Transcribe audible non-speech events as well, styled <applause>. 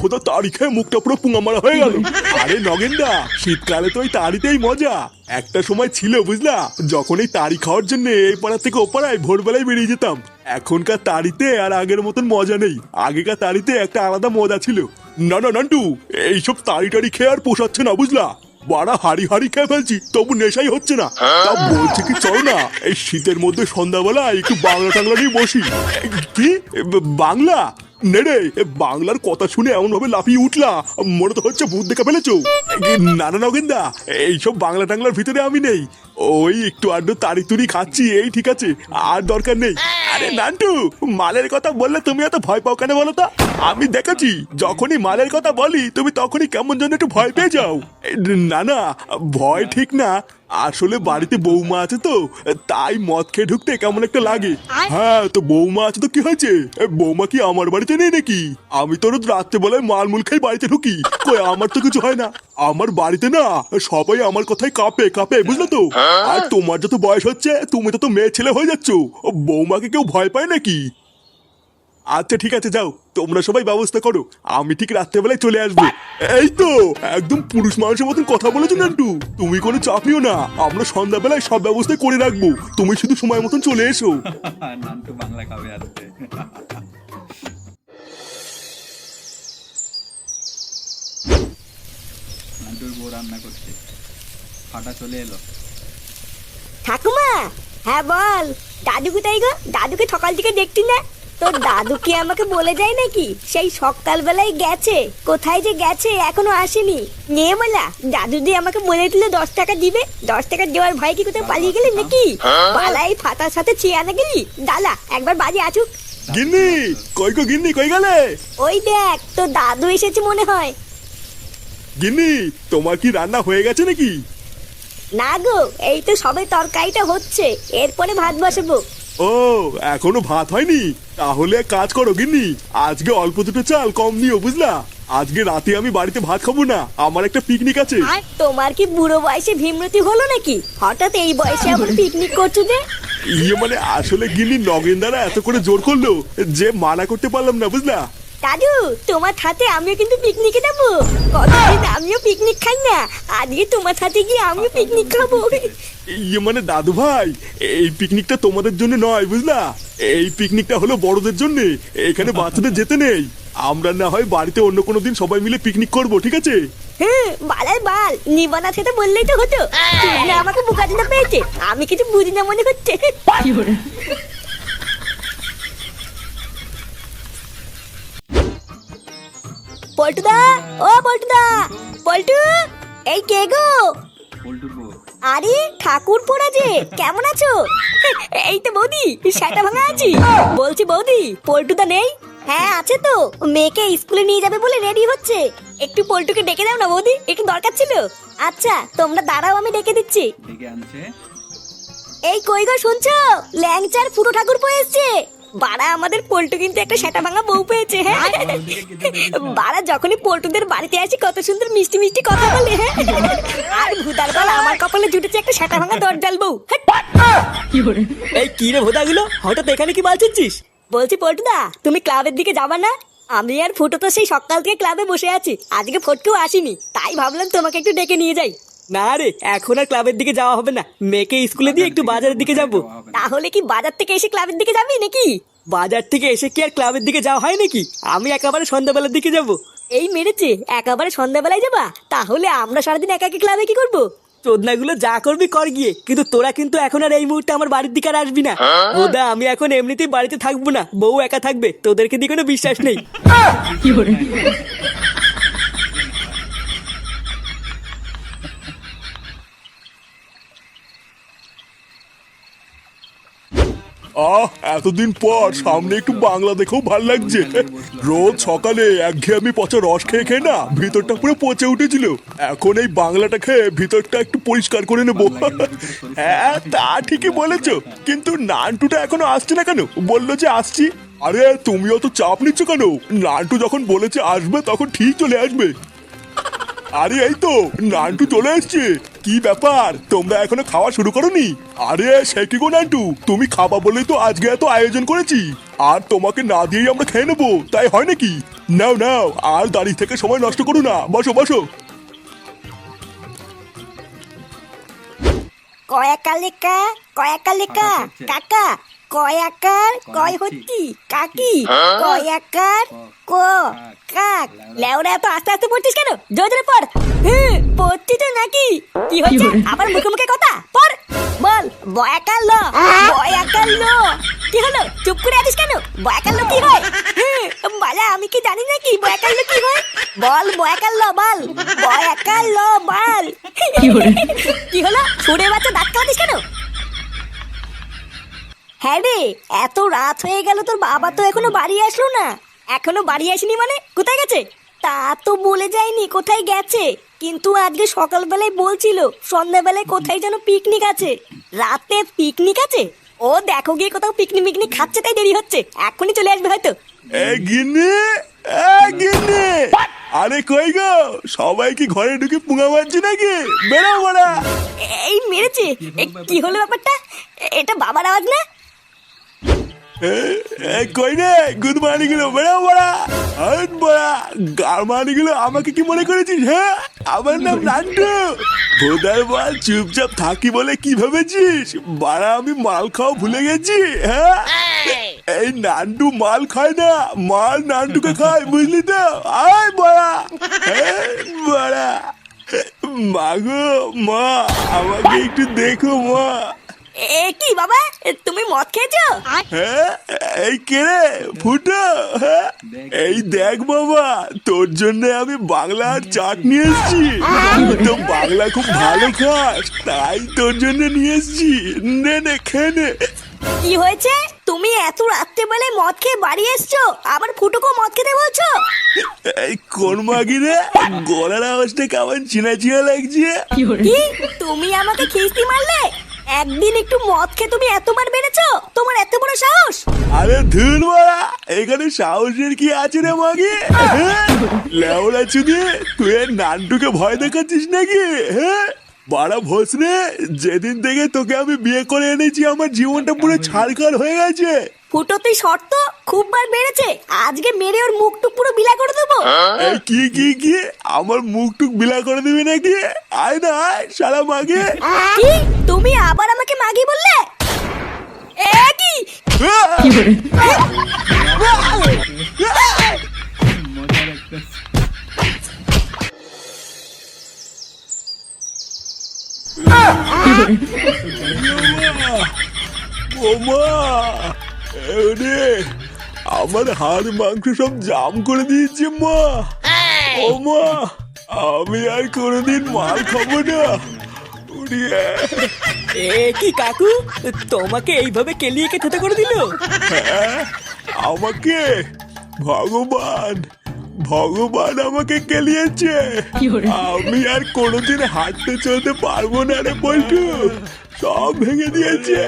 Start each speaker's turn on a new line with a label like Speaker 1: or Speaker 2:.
Speaker 1: ভোতা তাড়ি খেয়ে মুখটা পুরো পুঙা মারা হয়ে গেল। আরে নগেনদা, শীতকালে তো ওই তাড়িতেই মজা। একটা সময় ছিল, বুঝলা? যখন এই তাড়ি খাওয়ার জন্য এই পাড়া থেকে ও পাড়ায় ভোরবেলায় বেরিয়ে যেতাম। এখনকার তাড়িতে আর আগের মতন মজা নেই। আগেকার তাড়িতে একটা আলাদা মজা ছিল। না না, নান্টু, এইসব তাড়ি টাড়ি খেয়ে আর পোষাচ্ছে না, বুঝলা? বাড়া হাড়ি হাড়ি খেয়ে ফেলছি তবু নেশাই হচ্ছে না। তা বলছে কি চলো না এই শীতের মধ্যে সন্ধ্যাবেলা একটু বাংলা টাংলা নিয়ে বসি। কি? বাংলা? নেড়ে বাংলার কথা শুনে এমন ভাবে লাফিয়ে উঠলা। মনে তো হচ্ছে ভূত দেখা ফেলেছো। না না নগেন্দা এইসব বাংলা টাংলার ভিতরে আমি নেই। ওই একটু আড্ডু তাড়ি তুড়ি খাচ্ছি, এই ঠিক আছে, আর দরকার নেই। আরে নান্টু, মালের কথা বললে তুমি এত ভয় পাও কেন বলো তো? আমি দেখেছি, যখনই মালের কথা বলি, তুমি তখনই কেমন যেন একটু ভয় পেয়ে যাও। না না, ভয় ঠিক না আসলে বাড়িতে বৌমা আছে তো তাই মদ খেয়ে ঢুকতে কেমন একটা লাগে। হ্যাঁ তো বৌমা আছে তো কি হয়েছে? বৌমা কি আমার বাড়িতে নেই নাকি? আমি তো রোজ রাত্রেবেলায় মালমুল খাই বাড়িতে ঢুকি। কই আমার তো কিছু হয় না। আমার বাড়িতে না সবাই আমার কথাই কাঁপে কাঁপে বুঝলে তো? আর তোমার যত বয়স হচ্ছে তুমি তো তো মেয়ে ছেলে হয়ে যাচ্ছ। বৌমাকে কেউ ভয় পায় নাকি? আচ্ছা ঠিক আছে যাও। তোমরা সবাই ব্যবস্থা করো। আমি ঠিক রাত্রেবেলায় চলে আসব। এই তো একদম পুরুষ মানুষের মতন কথা বলেছ নান্টু। তুমি কোনো চাপ নিও না। আমরা সন্ধ্যাবেলায় সব ব্যবস্থা করে রাখব। তুমি শুধু সময় মতন চলে এসো। <laughs>
Speaker 2: নান্টু বাংলা খাবে আজকে নান্টুর বউ রান্না করছে। ফাটা চলে এলো।
Speaker 3: ঠাকুমা হ্যাঁ বল। দাদু কোথায় গো? দাদুকে সকাল থেকে দেখতি না। তোর দাদু কি আমাকে বলে যায় নাকি? সেই সকালবেলায় গেছে। কোথায় যে গেছে এখনও আসেনি। নিয়ে বলা দাদু দিয়ে আমাকে বলে দিল দশ টাকা দিবে। দশ টাকা দেওয়ার ভয় কি কোথায় পালিয়ে গেলি নাকি? পালাই ফাতার সাথে চেয়ে আনা গেলি? দালা একবার বাজে আছুক
Speaker 1: গিন্নি কই গো গিন্নি কই গেলে?
Speaker 3: ওই দেখ তোর দাদু এসেছে মনে হয়।
Speaker 1: গিন্নি তোমার কি রান্না হয়ে গেছে নাকি?
Speaker 3: না গো এই তো সবে তরকারিটা হচ্ছে। এরপরে ভাত বসাবো।
Speaker 1: ও এখনও ভাত হয়নি। তাহলে এক কাজ করো গিন্নি। আজকে অল্প দুটো চাল কম নিও বুঝলা? আজকে রাতে আমি বাড়িতে ভাত খাব না। আমার একটা পিকনিক আছে।
Speaker 3: তোমার কি বুড়ো বয়সে ভীমরতি হলো নাকি? হঠাৎ এই বয়সে আবার পিকনিক করছ যে?
Speaker 1: ইয়ে মানে আসলে গিন্নি নগেন দ্বারা এত করে জোর করল যে মানা করতে পারলাম না বুঝলা?
Speaker 3: দাদু তোমার সাথে আমিও কিন্তু পিকনিকে যাব। কতদিন আমিও পিকনিক খাই না আজকে তোমার সাথে গিয়ে আমিও পিকনিক খাব।
Speaker 1: ইয়ে মানে দাদু ভাই এই পিকনিকটা তোমাদের জন্য নয় বুঝলা? এই পিকনিকটা হলো বড়দের জন্য এখানে বাচ্চাদের যেতে নেই। আমরা না হয় বাড়িতে অন্য কোনো দিন সবাই মিলে পিকনিক করব ঠিক আছে?
Speaker 3: হ্যাঁ বালার বাল নিবানা সেটা বললেই তো হতো। আমাকে বোকাচোদা পেয়েছে আমি কিছু বুঝি না মনে হচ্ছে। পল্টুদা ও পল্টুদা পল্টু এই কে গো? আরে ঠাকুর পোড়া যে কেমন আছো? এই তো বৌদি সেটা ভাঙা আছি। বলছি বৌদি পল্টুদা নেই? হ্যাঁ আছে তো। মেয়েকে স্কুলে নিয়ে যাবে বলে রেডি হচ্ছে। একটু পল্টুকে ডেকে দাও না বৌদি একটু দরকার ছিল। আচ্ছা তোমরা দাঁড়াও আমি ডেকে দিচ্ছি। এই কই গো শুনছো? ল্যাংচার পুরো ঠাকুর পয়ে এসছে। বাড়া আমাদের পল্টু কিন্তু একটা সেটা ভাঙা বউ পেয়েছে হ্যাঁ? বাড়া যখনই পল্টুদের বাড়িতে আসি কত সুন্দর মিষ্টি মিষ্টি কথা বলে হ্যাঁ? আর ভুতার বাল আমার কপালে জুটেছে একটা সেটা ভাঙা দরজাল বউ হ্যাট।
Speaker 4: এই কি রে ভোদাগুলো? হঠাৎ এখানে কি বালছিস
Speaker 3: বলছি পল্টুদা তুমি ক্লাবের দিকে যাবা না? আমি আর ফুটো তো সেই সকাল থেকে ক্লাবে বসে আছি আজকে ফটকেও আসিনি তাই ভাবলাম তোমাকে একটু ডেকে নিয়ে যাই।
Speaker 4: না রে এখন আর ক্লাবের দিকে যাওয়া হবে না। মেয়েকে স্কুলে দিয়ে একটু বাজারের দিকে যাব।
Speaker 3: তাহলে কি বাজার থেকে এসে ক্লাবের দিকে যাবি নাকি?
Speaker 4: বাজার থেকে এসে কি আর ক্লাবের দিকে যাওয়া হয় নাকি? আমি একেবারে সন্ধ্যাবেলার দিকে যাব।
Speaker 3: এই মেরেছে একেবারে সন্ধ্যাবেলায় যাবা? তাহলে আমরা সারাদিন একা একা ক্লাবে কি করব?
Speaker 4: চোদনাগুলো যা করবি কর গিয়ে কিন্তু তোরা কিন্তু এখন আর এই মুহূর্তে আমার বাড়ির দিকে আর আসবি না। ওদা আমি এখন এমনিতেই বাড়িতে থাকব না বউ একা থাকবে তোদেরকে দিয়ে কোনো বিশ্বাস নেই।
Speaker 1: আহ, এতদিন পর সামনে একটু বাংলা দেখেও ভালো লাগছে। রোজ সকালে একঘেয়ে আমি পচা রস খেয়ে খেয়ে না ভিতরটা পুরো পচে উঠেছিল। এখন এই বাংলাটা খেয়ে ভিতরটা একটু পরিষ্কার করে নেব। হ্যাঁ তা ঠিকই বলেছ। কিন্তু নানটুটা এখনও আসছে না কেন? বলল যে আসছি। আরে, তুমি অত চাপ নিচ্ছ কেন? নান্টু যখন বলেছে আসবে, তখন ঠিক চলে আসবে। আরে, এই তো, নান্টু চলে এসছে। কি ব্যাপার? তোমরা এখনও খাওয়া শুরু করনি? আরে সে কি গো নান্টু? তুমি খাবা বলেই তো আজকে এত আয়োজন করেছি। আর তোমাকে না দিয়েই আমরা খেয়ে নেব তাই হয় নাকি? নাও নাও আর দাঁড়িয়ে থেকে সময় নষ্ট করো না। বসো বসো।
Speaker 3: কয়াকালিকা কয়াকালিকা কয়াকা কাকা কয়াকার কয় হচ্ছি কাকি? কয়াকার ক কাক। লেওরা এত আস্তে আস্তে পড়ছিস কেন? জোরে জোরে পড়। হুম পড়ছি তো নাকি? কি হচ্ছে আবার মুখে মুখে কথা? পড়। বল বয়াকার ল। বয়াকার ল। কি হলো? চুপ করে আছিস কেন? বয়াকার ল কি হয়? হুম, বালা আমি কি জানি নাকি বয়াকার ল কি হয়? বল বয়াকার ল বল। বয়াকার ল বল। কি হলো? ছুড়ে বাচ্চা দাঁত কাটিস কেন? হ্যাঁ রে এত রাত হয়ে গেল তোর বাবা তো এখনও বাড়ি আসলো না। এখনও বাড়ি আসেনি মানে? কোথায় গেছে? তা তো বলে যায়নি কোথায় গেছে। কিন্তু আজকে সকালবেলায় বলছিল সন্ধ্যাবেলায় কোথায় যেন পিকনিক আছে। রাতে পিকনিক আছে? ও দেখো গিয়ে কোথাও পিকনিক মিকনিক খাচ্ছে তাই দেরি হচ্ছে। এখনই চলে আসবে হয়তো।
Speaker 1: গিন্নি গিন্নি! আরে কই গো সবাই কি ঘরে ঢুকে পুঙা মারছি নাকি? বেরো বড়া।
Speaker 3: এই মেরেছে। কি হলো ব্যাপারটা? এটা বাবার আওয়াজ না?
Speaker 1: কই রে? গুড মর্নিংগুলো বেরো বড়া। হাট বড়া। গার মানি গুলো আমাকে কি মনে করেছিস হ্যাঁ আমার নাম নান্টু। ভোদার বল চুপচাপ থাকি বলে কি ভেবেছিস? বাড়া আমি মাল খাওয়া ভুলে গেছি হ্যাঁ এই। নান্টু মাল খায় না। মাল নান্টুকে খায় বুঝলি তো? আয় বড়া। বড়া। মাগো মা আমাকে একটু দেখো মা।
Speaker 3: এ কি বাবা? তুমি মদ খেয়েছো?
Speaker 1: হ্যাঁ এই কে রে? ফুটো হ্যাঁ? এই দেখ বাবা তোর জন্য আমি বাংলার চাট নিয়ে এসেছি। তো বাংলা খুব ভালো খাস তাই তোর জন্য নিয়ে এসেছি। নে নে খেয়ে নে।
Speaker 3: কি হয়েছে? তুমি এত রাত্রে রাত্রেবেলায় মদ খেয়ে বাড়ি এসছো? আবার ফুটুকো মদ খেতে বলছো?
Speaker 1: এই কোন মাগি রে? গলার আওয়াজটা কেমন চিনা চিনা লাগছে
Speaker 3: তুমি আমাকে খিস্তি মারলে? একদিন একটু মদ খেয়ে তুমি এতবার বেড়েছো তোমার এত বড় সাহস?
Speaker 1: আরে ধুন মারা, এখানে সাহসের কি আছে রে মাগে? হ্যাঁ? লেওড়া চুদি, তুই নান্টুকে ভয় দেখাচ্ছিস নাকি? হ্যাঁ? বাড়া ভোসরে যেদিন থেকে তোকে আমি বিয়ে করে এনেছি আমার জীবনটা পুরো ছাড়খাড় হয়ে গেছে।
Speaker 3: ফুটোতে শর্ত খুব বার বেড়েছে। আজকে মেরে ওর মুখটুক পুরো বিলা করে দেবো।
Speaker 1: এই কি কি কি? আমার মুখ টুক বিলা করে দিবি নাকি? আয় না আয় সারা মাগে।
Speaker 3: কি? তুমি আবার আমাকে মাগি বললে? এ কি?
Speaker 1: ওমা এরে আমার হাড় মাংস সব জাম করে দিয়েছে মা। ও মা আমি আর কোনোদিন মাল খাব না।
Speaker 4: এ কি কাকু তোমাকে এইভাবে কেলিয়ে কে থেতে করে দিল?
Speaker 1: হ্যাঁ আমাকে ভগবান ভগবান আমাকে কেলিয়েছে। আমি আর কোনোদিন হাঁটতে চলতে পারব না রে পল্টু। সব ভেঙে দিয়েছে।